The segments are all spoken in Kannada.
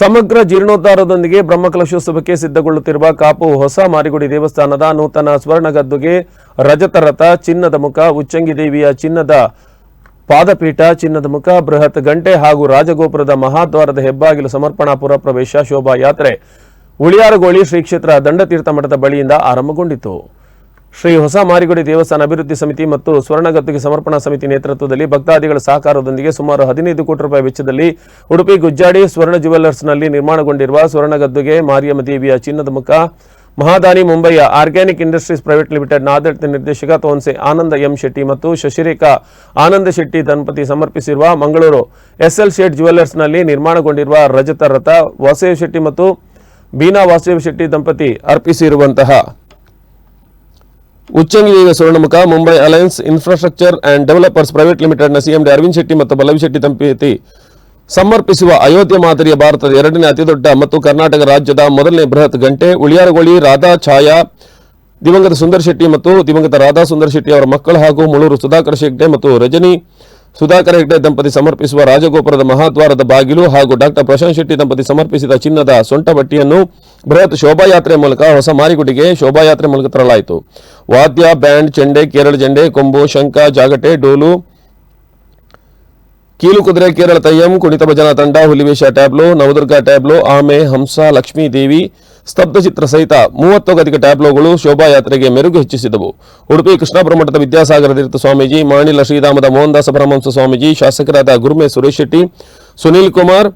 ಸಮಗ್ರ ಜೀರ್ಣೋದ್ಧಾರದೊಂದಿಗೆ ಬ್ರಹ್ಮಕಲಶೋತ್ಸವಕ್ಕೆ ಸಿದ್ಧಗೊಳ್ಳುತ್ತಿರುವ ಕಾಪು ಹೊಸ ಮಾರಿಗುಡಿ ದೇವಸ್ಥಾನದ ನೂತನ ಸ್ವರ್ಣಗದ್ದುಗೆ ರಜತರಥ ಚಿನ್ನದ ಮುಖ ಉಚ್ಚಂಗಿ ದೇವಿಯ ಚಿನ್ನದ ಪಾದಪೀಠ, ಚಿನ್ನದ ಮುಖ, ಬೃಹತ್ ಗಂಟೆ ಹಾಗೂ ರಾಜಗೋಪುರದ ಮಹಾದ್ವಾರದ ಹೆಬ್ಬಾಗಿಲು ಸಮರ್ಪಣಾಪುರ ಪ್ರವೇಶ ಶೋಭಾಯಾತ್ರೆ. ಉಳಿಯಾರಗೋಳಿ ಶ್ರೀ ಕ್ಷೇತ್ರ ದಂಡತೀರ್ಥ ಮಠದ ಬಳಿಯಿಂದ ಆರಂಭಗೊಂಡಿತು. ಶ್ರೀ ಹೊಸ ಮಾರಿಗುಡಿ ದೇವಸ್ಥಾನ ಅಭಿವೃದ್ಧಿ ಸಮಿತಿ ಮತ್ತು ಸ್ವರ್ಣಗದ್ದುಗೆ ಸಮರ್ಪಣಾ ಸಮಿತಿ ನೇತೃತ್ವದಲ್ಲಿ ಭಕ್ತಾದಿಗಳ ಸಹಕಾರದೊಂದಿಗೆ ಸುಮಾರು ಹದಿನೈದು ಕೋಟಿ ರೂಪಾಯಿ ವೆಚ್ಚದಲ್ಲಿ ಉಡುಪಿ, ಗುಜ್ಜಾಡಿ, ಸ್ವರ್ಣ ಜುವೆಲ್ಲರ್ಸ್ನಲ್ಲಿ ನಿರ್ಮಾಣಗೊಂಡಿರುವ ಸ್ವರ್ಣಗದ್ದುಗೆ ಮಾರಿಯಮ್ಮ ದೇವಿಯ ಚಿನ್ನದ ಮುಖ. ಮಹಾದಾನಿ ಮುಂಬೈಯ ಆರ್ಗ್ಯಾನಿಕ್ ಇಂಡಸ್ಟ್ರೀಸ್ ಪ್ರೈವೇಟ್ ಲಿಮಿಟೆಡ್ನ ಆಡಳಿತ ನಿರ್ದೇಶಕ ತೋನ್ಸೆ ಆನಂದ ಎಂ ಶೆಟ್ಟಿ ಮತ್ತು ಶಶಿರೇಖಾ ಆನಂದ ಶೆಟ್ಟಿ ದಂಪತಿ ಸಮರ್ಪಿಸಿರುವ ಮಂಗಳೂರು ಎಸ್ಎಲ್ ಶೇಟ್ ಜುವೆಲ್ಲರ್ಸ್ನಲ್ಲಿ ನಿರ್ಮಾಣಗೊಂಡಿರುವ ರಜತ ರಥ, ವಾಸುದೇವ್ ಶೆಟ್ಟಿ ಮತ್ತು ಬೀನಾ ವಾಸುದೇವ್ ಶೆಟ್ಟಿ ದಂಪತಿ ಅರ್ಪಿಸಿರುವಂತಹ ಉಚ್ಚಂಗಿದೇವಿಯ ಸುವರ್ಣಮುಖ, Mumbai alliance infrastructure and developers private ಲಿಮಿಟೆಡ್ನ ಸಿಎಂಡಿ ಅರವಿಂದ್ ಶೆಟ್ಟಿ ಮತ್ತು ಪಲ್ಲವಿ ಶೆಟ್ಟಿ ದಂಪತಿ ಸಮರ್ಪಿಸುವ ಅಯೋಧ್ಯೆ ಮಾದರಿಯ ಭಾರತದ ಎರಡನೇ ಅತಿದೊಡ್ಡ ಮತ್ತು ಕರ್ನಾಟಕ ರಾಜ್ಯದ ಮೊದಲನೇ ಬೃಹತ್ ಗಂಟೆ, ಉಳಿಯಾರಗೋಳಿ, ರಾಧಾ ಛಾಯಾ, ದಿವಂಗತ ಸುಂದರ್ ಶೆಟ್ಟಿ ಮತ್ತು ದಿವಂಗತ ರಾಧಾ ಸುಂದರ್ ಶೆಟ್ಟಿ ಅವರ ಮಕ್ಕಳು ಹಾಗೂ ಮುಳೂರು ಸುಧಾಕರ್ ಶೆಟ್ಟಿ ಮತ್ತು ರಜನಿ ಸುಧಾಕರ್ ಹೆಗ್ಡೆ ದಂಪತಿ ಸಮರ್ಪಿಸುವ ರಾಜಗೋಪುರದ ಮಹಾದ್ವಾರದ ಬಾಗಿಲು ಹಾಗೂ ಡಾಕ್ಟರ್ ಪ್ರಶಾಂತ್ ಶೆಟ್ಟಿ ದಂಪತಿ ಸಮರ್ಪಿಸಿದ ಚಿನ್ನದ ಸೊಂಟ ಬಟ್ಟಿಯನ್ನು ಬೃಹತ್ ಶೋಭಾಯಾತ್ರೆ ಮೂಲಕ ಹೊಸ ಮಾರಿಗುಡಿಗೆ ಶೋಭಾಯಾತ್ರೆ ಮೂಲಕ ತರಲಾಯಿತು. ವಾದ್ಯ, ಬ್ಯಾಂಡ್, ಚೆಂಡೆ, ಕೇರಳ ಜೆಂಡೆ, ಕೊಂಬು, ಶಂಖ, ಜಾಗಟೆ, ಡೋಲು, ಕೀಲು ಕುದುರೆ, ಕೇರಳ ತಯ್ಯಂ ಕುಣಿತ ಭಜನಾ ತಂಡ ಹುಲಿವೇಶ ಟ್ಯಾಬ್ಲೋ, ನವದುರ್ಗಾ ಟ್ಯಾಬ್ಲೋ, ಆಮೆ, ಹಂಸ ಲಕ್ಷ್ಮೀ ದೇವಿ ಸ್ತಬ್ಧಚಿತ್ರ ಸಹಿತ ಮೂವತ್ತು ಅಧಿಕ ಟ್ಯಾಬ್ಲೋಗಳು ಶೋಭಾಯಾತ್ರೆಗೆ ಮೆರುಗು ಹೆಚ್ಚಿಸಿದವು. ಉಡುಪಿ ಕೃಷ್ಣಾಪುರ ಮಠದ ವಿದ್ಯಾಸಾಗರ ತೀರ್ಥ ಸ್ವಾಮೀಜಿ ಮಾಣಿಲ ಶ್ರೀರಾಮದ ಮೋಹನದಾಸ ಪರಮಹಂಸ ಸ್ವಾಮೀಜಿ, ಶಾಸಕರಾದ ಗುರುಮೆ ಸುರೇಶ್ ಶೆಟ್ಟಿ, ಸುನೀಲ್ ಕುಮಾರ್,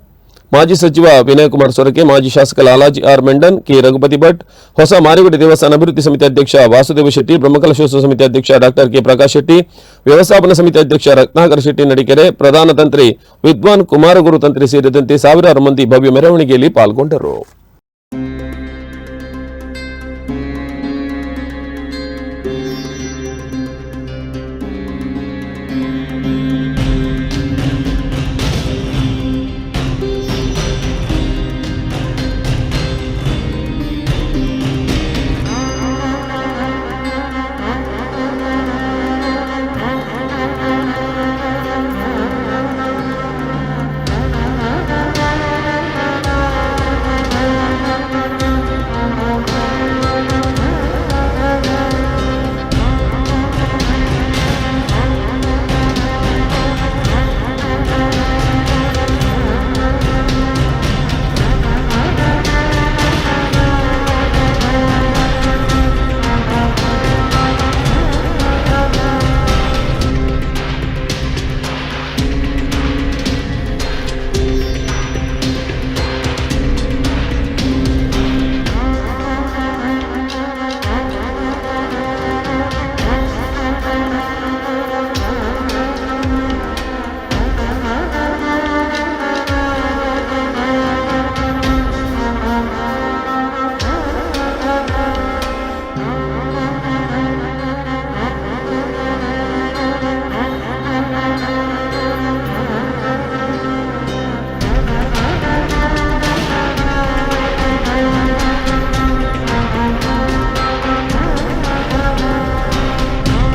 ಮಾಜಿ ಸಚಿವ ವಿನಯ್ ಕುಮಾರ್ ಸೊರಕೆ, ಮಾಜಿ ಶಾಸಕ ಲಾಲಾಜಿ ಆರ್ ಮೆಂಡನ್, ಕೆ ರಘುಪತಿ ಭಟ್, ಹೊಸ ಮಾರಿಗುಡಿ ದೇವಸ್ಥಾನ ಅಭಿವೃದ್ಧಿ ಸಮಿತಿ ಅಧ್ಯಕ್ಷ ವಾಸುದೇವ ಶೆಟ್ಟಿ ಬ್ರಹ್ಮಕಲಶೋತ್ಸವ ಸಮಿತಿ ಅಧ್ಯಕ್ಷ ಡಾಕ್ಟರ್ ಕೆ ಪ್ರಕಾಶ್ ಶೆಟ್ಟಿ, ವ್ಯವಸ್ಥಾಪನಾ ಸಮಿತಿ ಅಧ್ಯಕ್ಷ ರತ್ನಾಕರ್ ಶೆಟ್ಟಿ ನಡಿಕೆರೆ, ಪ್ರಧಾನ ತಂತ್ರಿ ವಿದ್ವಾನ್ ಕುಮಾರಗುರು ತಂತ್ರಿ ಸೇರಿದಂತೆ ಸಾವಿರಾರು ಮಂದಿ ಭವ್ಯ ಮೆರವಣಿಗೆಯಲ್ಲಿ ಪಾಲ್ಗೊಂಡರು.